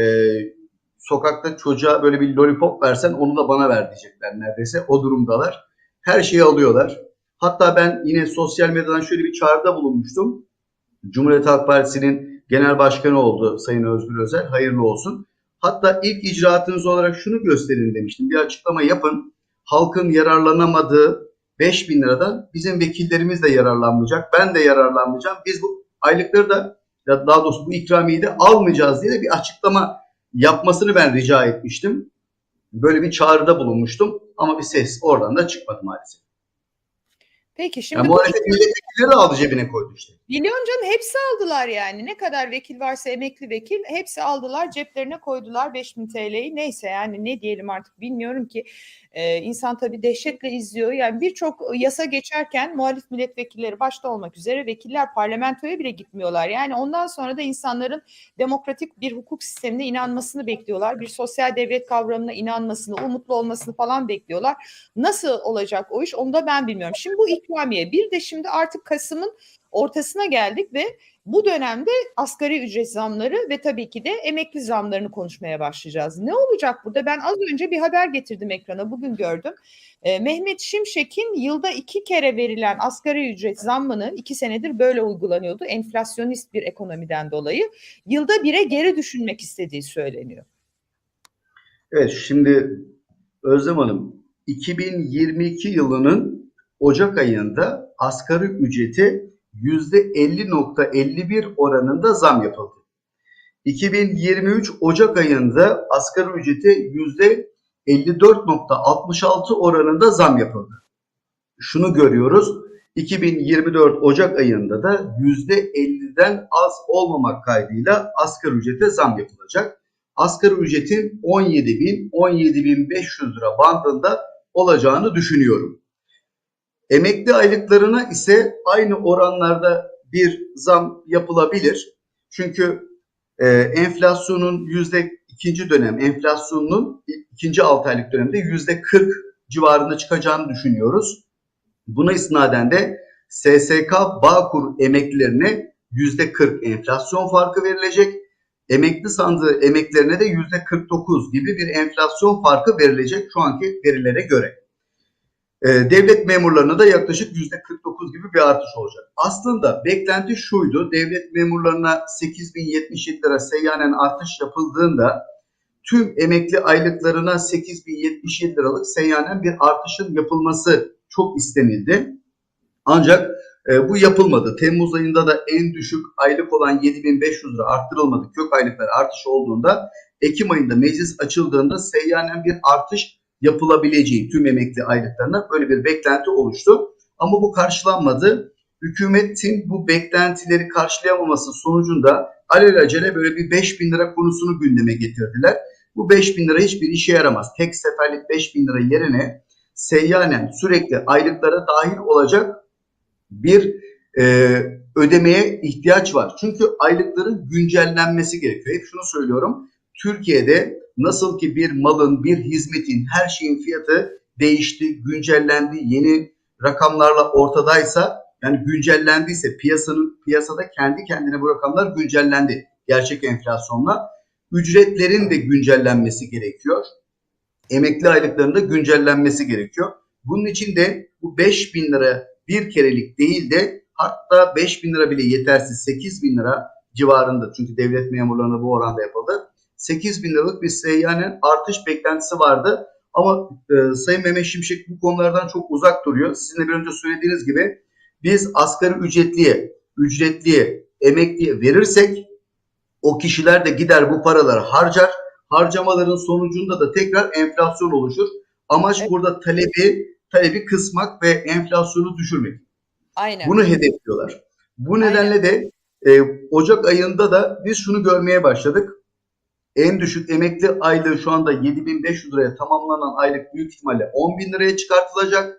e, sokakta çocuğa böyle bir lollipop versen onu da bana ver diyecekler neredeyse. O durumdalar. Her şeyi alıyorlar. Hatta ben yine sosyal medyadan şöyle bir çağrıda bulunmuştum. Cumhuriyet Halk Partisi'nin genel başkanı oldu Sayın Özgür Özel. Hayırlı olsun. Hatta ilk icraatınız olarak şunu gösterin demiştim. Bir açıklama yapın. Halkın yararlanamadığı 5 bin liradan bizim vekillerimiz de yararlanmayacak. Ben de yararlanmayacağım. Biz bu aylıkları da ya daha doğrusu bu ikramiyeyi de almayacağız diye de bir açıklama yapmasını ben rica etmiştim. Böyle bir çağrıda bulunmuştum ama bir ses oradan da çıkmadı maalesef. Peki şimdi Yani bu muhalefet milletvekilleri aldı cebine koydu işte. milyon canım hepsi aldılar yani. Ne kadar vekil varsa emekli vekil hepsi aldılar ceplerine koydular 5000 TL'yi. Neyse yani ne diyelim artık bilmiyorum ki. Ee, insan tabii dehşetle izliyor. Yani birçok yasa geçerken muhalif milletvekilleri başta olmak üzere vekiller parlamentoya bile gitmiyorlar. Yani ondan sonra da insanların demokratik bir hukuk sistemine inanmasını bekliyorlar. Bir sosyal devlet kavramına inanmasını, umutlu olmasını falan bekliyorlar. Nasıl olacak o iş onu da ben bilmiyorum. Şimdi bu ikramiye bir de şimdi artık Kasım'ın ortasına geldik ve bu dönemde asgari ücret zamları ve tabii ki de emekli zamlarını konuşmaya başlayacağız. Ne olacak burada? Ben az önce bir haber getirdim ekrana bugün gördüm. Ee, Mehmet Şimşek'in yılda iki kere verilen asgari ücret zammını iki senedir böyle uygulanıyordu. Enflasyonist bir ekonomiden dolayı yılda bire geri düşünmek istediği söyleniyor. Evet şimdi Özlem Hanım 2022 yılının Ocak ayında asgari ücreti %50.51 oranında zam yapıldı. 2023 Ocak ayında asgari ücrete %54.66 oranında zam yapıldı. Şunu görüyoruz. 2024 Ocak ayında da %50'den az olmamak kaydıyla asgari ücrete zam yapılacak. Asgari ücretin 17.000-17.500 lira bandında olacağını düşünüyorum. Emekli aylıklarına ise aynı oranlarda bir zam yapılabilir. Çünkü e, enflasyonun yüzde ikinci dönem enflasyonunun ikinci 6 aylık dönemde yüzde 40 civarında çıkacağını düşünüyoruz. Buna isnaden de SSK Bağkur emeklilerine yüzde 40 enflasyon farkı verilecek. Emekli sandığı emeklerine de yüzde 49 gibi bir enflasyon farkı verilecek şu anki verilere göre. Ee, devlet memurlarına da yaklaşık yüzde 49 gibi bir artış olacak. Aslında beklenti şuydu. Devlet memurlarına 8077 lira seyyanen artış yapıldığında tüm emekli aylıklarına 8077 liralık seyyanen bir artışın yapılması çok istenildi. Ancak e, bu yapılmadı. Temmuz ayında da en düşük aylık olan 7500 lira arttırılmadı. Kök aylıklar artış olduğunda Ekim ayında meclis açıldığında seyyanen bir artış yapılabileceği tüm emekli aylıklarına böyle bir beklenti oluştu. Ama bu karşılanmadı. Hükümetin bu beklentileri karşılayamaması sonucunda alelacele böyle bir 5 bin lira konusunu gündeme getirdiler. Bu 5 bin lira hiçbir işe yaramaz. Tek seferlik 5 bin lira yerine seyyanen sürekli aylıklara dahil olacak bir e, ödemeye ihtiyaç var. Çünkü aylıkların güncellenmesi gerekiyor. Hep şunu söylüyorum. Türkiye'de nasıl ki bir malın, bir hizmetin, her şeyin fiyatı değişti, güncellendi, yeni rakamlarla ortadaysa yani güncellendiyse piyasanın piyasada kendi kendine bu rakamlar güncellendi gerçek enflasyonla. Ücretlerin de güncellenmesi gerekiyor. Emekli aylıklarında güncellenmesi gerekiyor. Bunun için de bu 5 bin lira bir kerelik değil de hatta 5 bin lira bile yetersiz 8 bin lira civarında çünkü devlet memurlarına bu oranda yapıldı. 8 bin liralık bir seyyanen artış beklentisi vardı. Ama e, Sayın Mehmet Şimşek bu konulardan çok uzak duruyor. Sizin de bir önce söylediğiniz gibi biz asgari ücretliye, ücretliye, emekliye verirsek o kişiler de gider bu paraları harcar. Harcamaların sonucunda da tekrar enflasyon oluşur. Amaç Evet. burada talebi talebi kısmak ve enflasyonu düşürmek. Aynen. Bunu hedefliyorlar. Bu Aynen. nedenle de e, Ocak ayında da biz şunu görmeye başladık. En düşük emekli aylığı şu anda 7500 liraya tamamlanan aylık büyük ihtimalle 10 bin liraya çıkartılacak.